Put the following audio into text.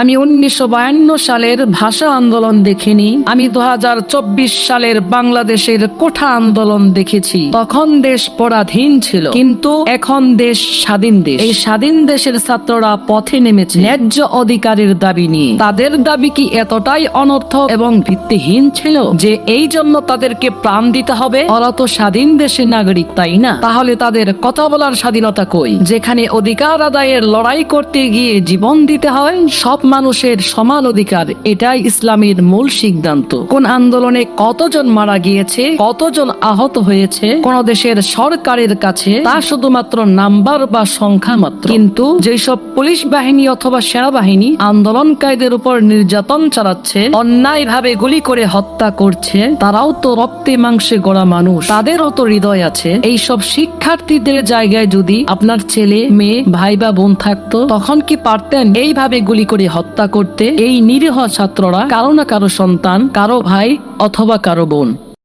আমি উনিশশো বায়ান্ন সালের ভাষা আন্দোলন দেখিনি, আমি দু সালের বাংলাদেশের কোঠা আন্দোলন দেখেছি। তখন দেশ পরাধীন ছিল, কিন্তু এখন দেশ স্বাধীন দেশ। এই স্বাধীন দেশের ছাত্ররা পথে নেমেছে, ন্যায্য অধিকারের দাবি নিয়ে। তাদের দাবি কি এতটাই অনর্থক এবং ভিত্তিহীন ছিল যে এই জন্য তাদেরকে প্রাণ দিতে হবে? ওরা স্বাধীন দেশের নাগরিক, তাই না? তাহলে তাদের কথা বলার স্বাধীনতা কই? যেখানে অধিকার আদায়ের লড়াই করতে গিয়ে জীবন দিতে হয়, সব মানুষের সমান অধিকার এটাই ইসলামের মূল সিদ্ধান্ত। কোন আন্দোলনে কতজন মারা গিয়েছে, কতজন আহত হয়েছে, কোন দেশের সরকারের কাছে তা শুধুমাত্র নাম্বার বা সংখ্যা মাত্র। কিন্তু যেসব পুলিশ বাহিনী অথবা সেনাবাহিনী আন্দোলনকারীদের উপর নির্যাতন চালাচ্ছে অন্যায় ভাবে গুলি করে হত্যা করছে, তারাও তো রক্তে মাংসে গড়া মানুষ। তাদেরও তো হৃদয় আছে। এইসব শিক্ষার্থীদের জায়গায় যদি আপনার ছেলে, মেয়ে, ভাই বা বোন থাকতো, তখন কি পারতেন এইভাবে গুলি করে হত্যা করতে এই নিরীহ ছাত্ররা কারও না কারও সন্তান কারও ভাই অথবা কারও বোন।